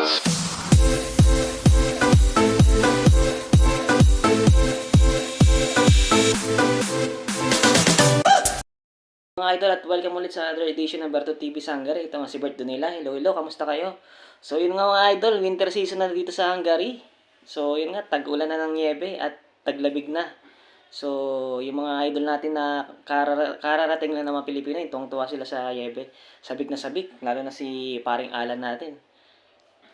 Mga idol at welcome ulit sa another edition ng Berto TV sa Hungary. Ito nga si Bert Donela. Hello, hello. Kamusta kayo? So, yun nga mga idol, winter season na dito sa Hungary. So, yun nga, tag-ulan na ng niebe at taglabig na. So, yung mga idol natin na karara- kararating lang naman Pilipino, itong tuwa sila sa niebe. Sabik na sabik, lalo na si paring Alan natin.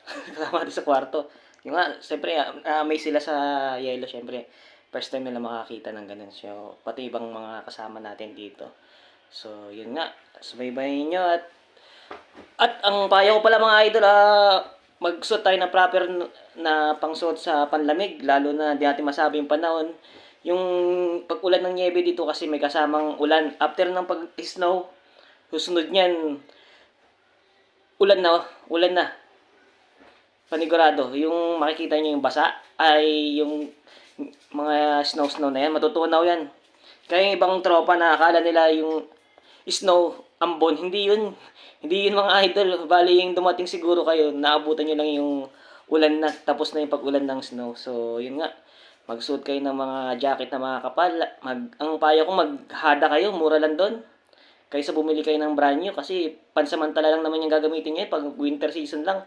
Kasama natin sa kwarto. Yung nga, siyempre, uh, may sila sa yelo, siyempre. First time nila makakita ng ganun. So, pati ibang mga kasama natin dito. So, yun nga. Subaybayin nyo at at ang payo ko pala mga idol, ah, magsuot tayo na proper na pangsuot sa panlamig, lalo na di natin masabi yung panahon. Yung pag-ulan ng niebe dito kasi may kasamang ulan. After ng pag-snow, susunod niyan, ulan na, ulan na. Panigurado. Yung makikita niyo yung basa ay yung mga snow-snow na yan. Matutunaw yan. Kaya yung ibang tropa na akala nila yung snow ambon, hindi yun. Hindi yun mga idol. Bali yung dumating siguro kayo, naabutan nyo lang yung ulan na, tapos na yung pag-ulan ng snow. So, yun nga. Magsuot kayo ng mga jacket na mga kapal. Mag, ang payo ko, maghada kayo, mura lang doon. Kaysa bumili kayo ng brand new kasi pansamantala lang naman yung gagamitin nyo eh, pag winter season lang.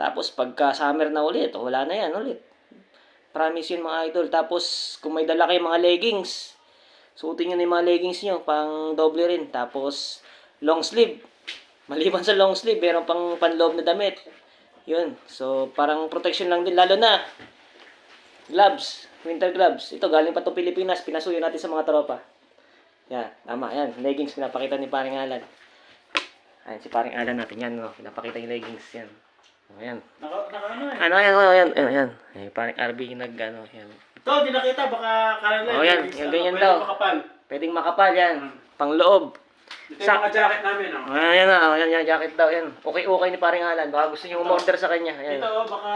Tapos pagka summer na ulit, wala na yan ulit. Promise yun mga idol. Tapos kung may dala kayong mga leggings, suotin nyo na yung mga leggings nyo, pang doble rin. Tapos long sleeve. Maliban sa long sleeve, meron pang panloob na damit. Yun. So parang protection lang din. Lalo na gloves, winter gloves. Ito galing pa to Pilipinas, pinasuyo natin sa mga tropa. Yan, tama, yan. Leggings, pinapakita ni paring Alan. Ayan, si paring Alan natin yan, no? Pinapakita yung leggings, yan. O, yan. Naka, naka ano eh. Ano, yan, oh, yan, yan, yan. Eh, paring RB nag, ano, yan. Ito, di nakita. Baka kala Oh, yan. Yan, ganyan daw. Makapal. Pwedeng makapal, yan. Pang loob. Ito yung mga jacket namin. Oh. Ayan, yan, ah, yan, yan, jacket daw, yan. Okay, okay ni paring Alan. Baka gusto niyo umorder sa kanya. Yan. Ito, oh, baka...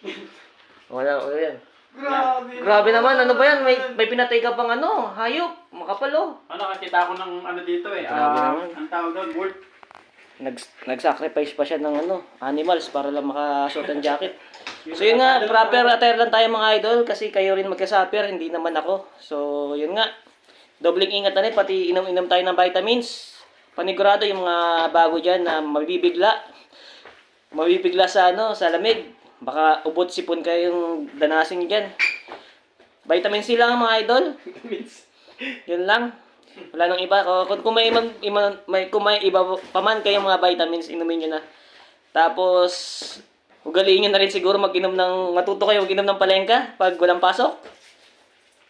Wala, wala yan. Grabe. Grabe naman, ano ba yan? May, may pinatay ka pang ano, hayop. Makapal, oh. Ano, nakita ko ng ano dito eh. Grabe ah, naman. Ang tawag doon, wool. Nag nag-sacrifice pa siya ng ano, animals para lang makasuot ng jacket. So yun nga, proper attire lang tayo mga idol kasi kayo rin magkasapir, hindi naman ako. So yun nga, dobling ingat na rin, pati inom-inom tayo ng vitamins. Panigurado yung mga bago dyan na mabibigla. Mabibigla sa ano, sa lamig. Baka ubot sipon kayo yung danasin nyo dyan. Vitamin C lang mga idol. Yun lang. Wala nang iba. Kung, kung- may, iman, iman, may, kung may iba pa man kayong mga vitamins, inumin nyo na. Tapos, ugaliin nyo na rin siguro mag-inom ng, matuto kayo mag-inom ng palengka pag walang pasok.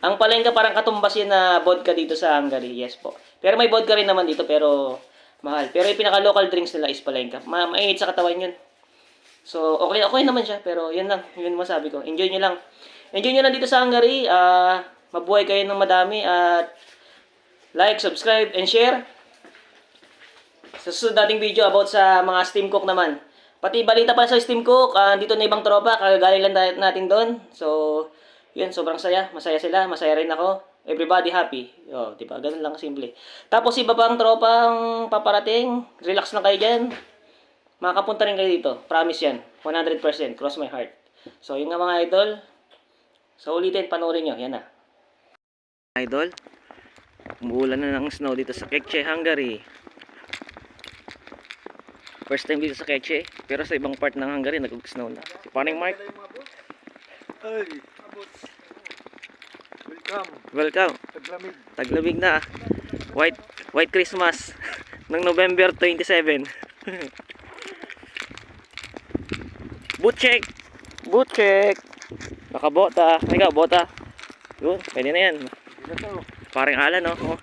Ang palengka parang katumbas yan na vodka dito sa Hungary. Yes po. Pero may vodka rin naman dito pero mahal. Pero yung pinaka-local drinks nila is palengka. Ma mainit sa katawan yun. So, okay, okay naman siya. Pero yun lang. Yun masabi ko. Enjoy nyo lang. Enjoy nyo lang dito sa Hungary. Ah, mabuhay kayo ng madami at like, subscribe, and share. Sa susunod nating video about sa mga steam cook naman. Pati balita pa sa steam cook, ah, dito na ibang tropa, kagagaling lang natin doon. So, yun, sobrang saya. Masaya sila, masaya rin ako. Everybody happy. Oh, di ba? Ganun lang simple. Tapos iba pang tropang paparating, relax lang kayo dyan. Makapunta rin kayo dito. Promise yan. 100%. Cross my heart. So, yun nga mga idol. So, ulitin, panoorin nyo. Yan na. Idol, umuulan na ng snow dito sa Kekche, Hungary. First time dito sa Kekche, pero sa ibang part ng Hungary nag-snow na. Si Paring Mark, Ay, welcome. welcome. Taglamig. Taglamig na. White White Christmas ng November 27. Boot check. Boot check. Nakabota. Ikaw, bota. Yun, pwede na yan. Ito to. Paring alan, no? Oh.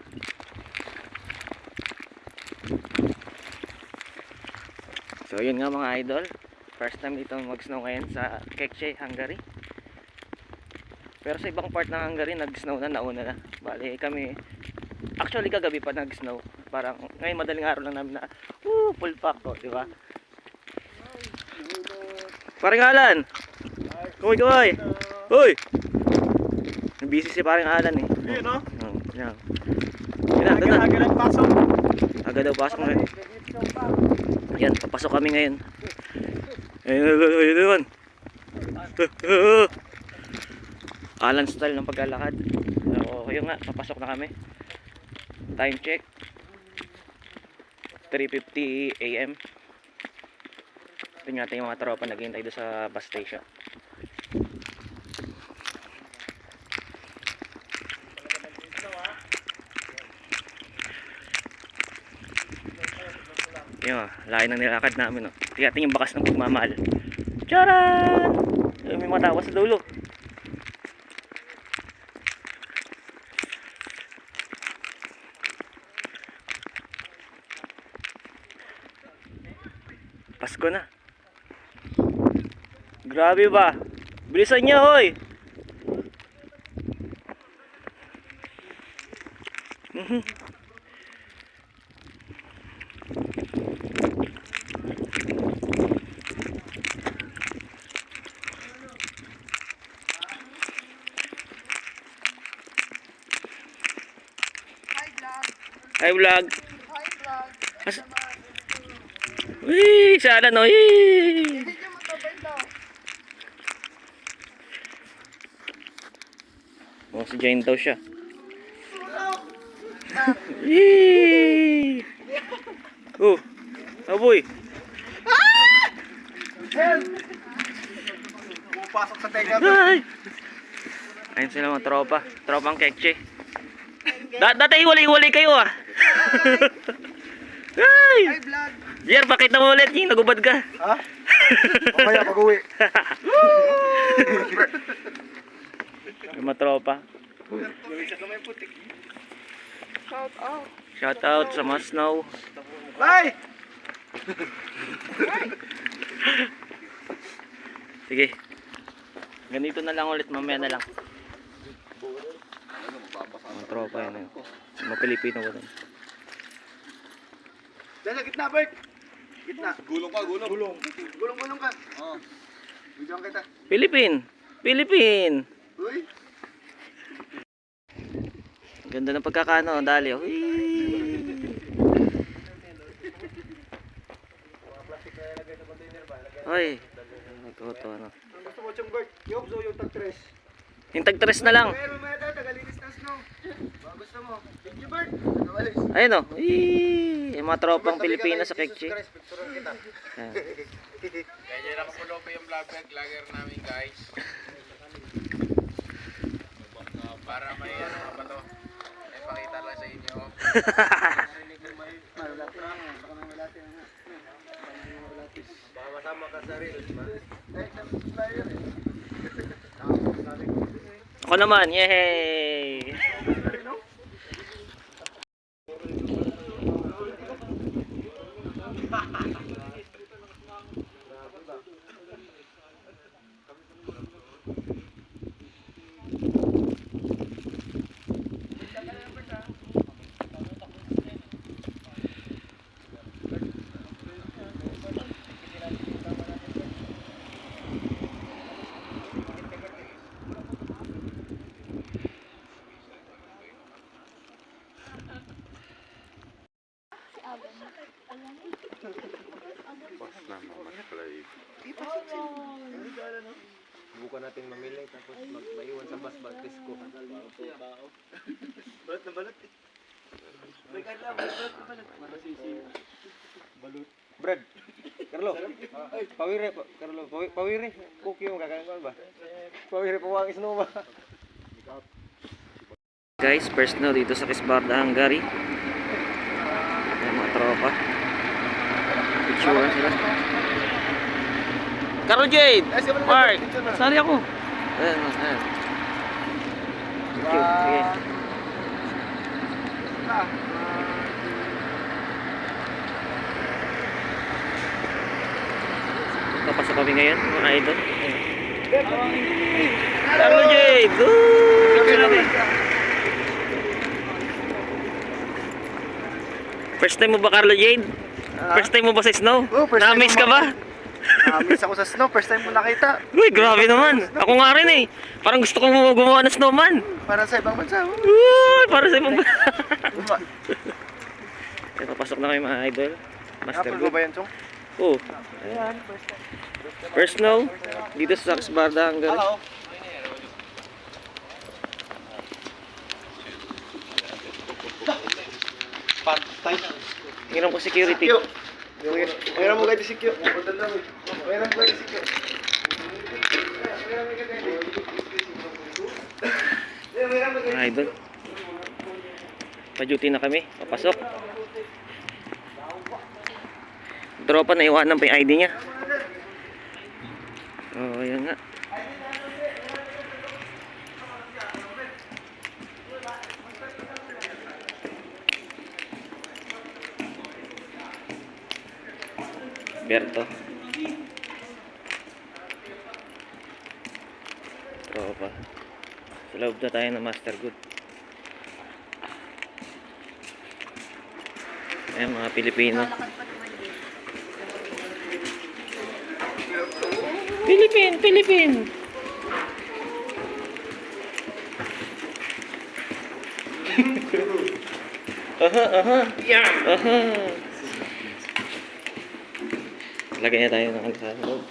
So, yun nga mga idol. First time dito mag-snow ngayon sa Kekche, Hungary. Pero sa ibang part ng Hungary, nag-snow na, nauna na. Bali, kami, actually kagabi pa nag-snow. Parang, ngayon madaling araw lang namin na, woo, full pack to, di ba? Paring Alan! Kumoy, kumoy! Hoy! Busy si paring Alan eh. Yun, no? Yan. Yan na, doon na. Aga ng pasok. Agad daw pasok ngayon. Yan, papasok kami ngayon. Ayun, ayun, ayun, ayun. Alan style ng paglalakad. So, yun nga, papasok na kami. Time check. 3.50 a.m. Tingnan natin yung mga tropa naghihintay doon sa bus station. Yun, ah, laki ng nilakad namin. Oh. Natin yung bakas ng pagmamahal. Charan! Ayun, May matawa sa dulo. Pasko na. Grabe ba? Bilisan niyo, hoy! Mhm. Hi vlog. Hi vlog. As- Wee! Sana no? Daw. Oh, si Jane daw siya. Yee! Oh, aboy. Pumapasok sa tenga. Ay! Ayun sila mga tropa. Tropang kekche. Da dati iwalay-iwalay kayo ah. Ay! Hi vlog. Jer, pakita mo ulit yung nagubad ka. Ha? Mamaya pag uwi. Yung mga tropa. Shout out. Shout out sa mga snow. Bye! Sige. Ganito na lang ulit, mamaya na lang. Mga tropa yan. eh. Mga Pilipino ko dun. Dahil sa gitna, Bert. Gitna. Gulong ka, gulong. Gulong. Gulong, gulong ka. Oo. Bigyan kita. Philippine! Philippine! Uy. Ganda ng pagkakano, dali. oh. Hoy. Ito, ito, ano. Ang gusto mo siyang Bert? Yung so yung tag tres. Yung tag-tres na lang. Pero tagalinis ng snow. Gusto mo. Thank you, Bert. Ayun o. Whee! Yung mga tropang Pilipinas sa Kekchi. Picturean kita. Kaya lang po po yung vlog vlogger namin guys. Para may ano ba to? May pakita lang sa inyo. Baka masama ka sa reel. Eh, sa flyer eh. Ako naman, yay! Bukan natin mamili tapos magmaiwan sa bus bag disco. Balat na balat eh. May kala, balat na balat. Marasisi. Balut. Bread. Carlo. Pawire pa. Carlo, pawi- pawire. Cookie yung kakain ko ba? Pawire pa wang isno ba? Guys, first no dito sa Kisbarda, Hungary. Ayan mga tropa. Picture sila. Carlo Jade! Mark! Sali ako! Ayan, ayan. Thank you. Sige. Papasok kami ngayon, mga idol. Carlo Jade! Good! First time mo ba, Carlo Jade? First time mo ba sa snow? Oh, ko ka ba? Na-miss ako sa snow. First time mo nakita. Uy, grabe naman. Ako nga rin eh. Parang gusto kong gumawa ng snowman. Para sa ibang bansa. Uy, para sa ibang... Uma. Kaya papasok na kayo mga idol. Master Apple ba yan, Chong? Oh. Personal. Dito sa Saxbarda hanggang. Hello. Patay. Tingnan ko security. Mayroon mo kayo si Kyo. Kayo si Kyo. Mga idol. Pa-duty na kami. Papasok. Tropa na iwanan pa yung ID niya. Oo, oh, yan nga. Berto. Tropa. Sa loob na tayo ng Master Good. Ayan mga Pilipino. Pilipin, Pilipin. aha, aha. Yeah. Aha. Lagay na tayo ng ano sa loob.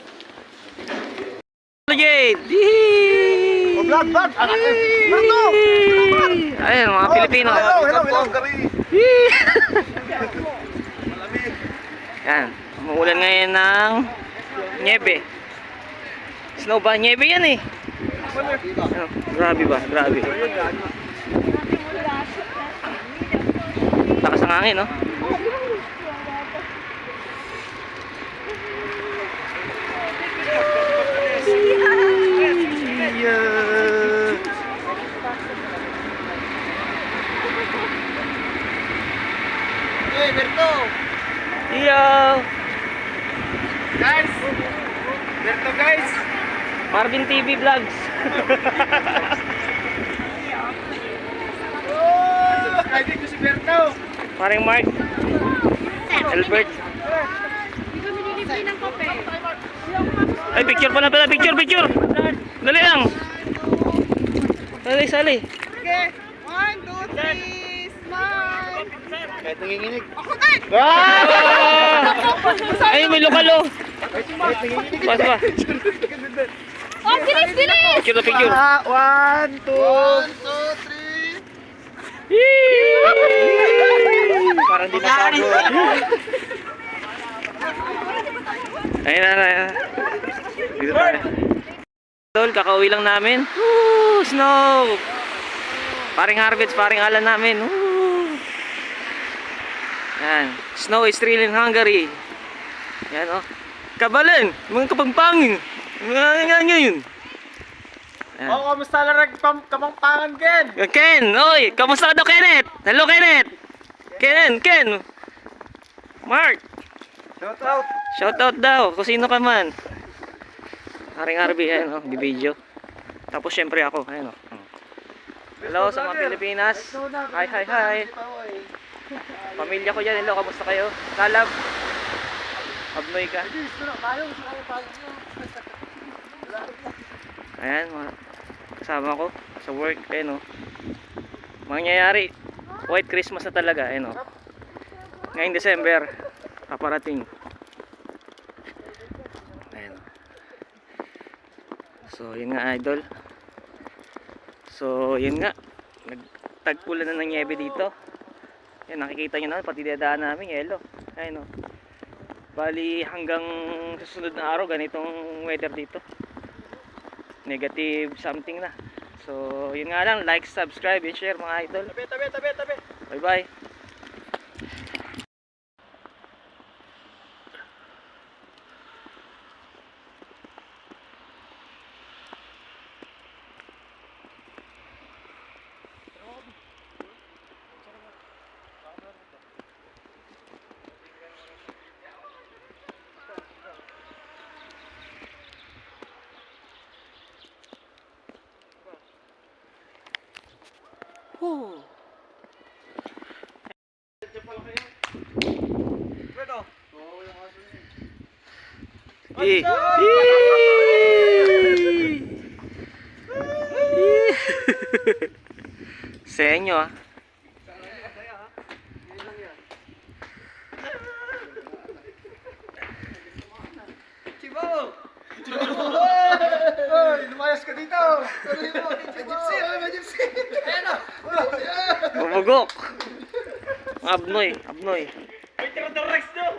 Jade! Yee! Vlog, vlog! Anak eh! Berto! Ayan, mga Pilipino. Hello, hello, hello. Yan. Umuulan ngayon ng niebe. Snow ba? Niebe yan eh. Ano, grabe ba? Grabe. Lakas ng hangin, no? Hey, Berto! Yo! Guys! Berto, guys! Marvin TV Vlogs. Subscribe ko si Berto! Paring Mark. Albert. Ay, picture pala pala. Picture, picture. Dali lang. Sali, sali. Okay. One, two, three. Kahit nanginginig. Ah! Ay, may lokalo. Pas pa. Oh, bilis, bilis! Picture na picture. Ah, one, two, one, two, three. Parang di natago. Ayun na, ayun na. Dito tayo. Tol, kakauwi lang namin. Woo! Snow! Paring harvest, paring alan namin. Woo! Yan. Snow is real in Hungary. Yan, oh. Kabalan! Mga kapagpangin! Mga nga ngayon. Yan. Oh, kamusta na rin kamangpangan, Ken? Ken! Oy! Kamusta ka daw, Kenneth? Hello, Kenneth! Ken! Ken! Mark! Shout out! Shoutout daw, kung sino ka man. Haring Harvey, ayan o, bibidyo. Tapos syempre ako, ayan o. Hello sa mga Pilipinas. Hi, hi, hi. Pamilya ko dyan, hello, kamusta kayo? Lalab. Abnoy ka. Ayan, kasama ko sa work, ayan o. Mangyayari, White Christmas na talaga, ayan o. Ngayong December, paparating. Ayan. So, yun nga idol. So, yun nga. Nagtagpulan na ng niebe dito. Yan, nakikita nyo na, pati dadaan namin, yelo. Ayun o. Bali, hanggang susunod na araw, ganitong weather dito. Negative something na. So, yun nga lang, like, subscribe, and share mga idol. Tabi, tabi, tabi, tabi. Bye-bye. Whew. Berto! Eh. Sa inyo ah. Oy, lumayas ka dito! May gypsy, may gypsy! Bumugok. Abnoy, abnoy. May Tyrannosaurus Rex daw!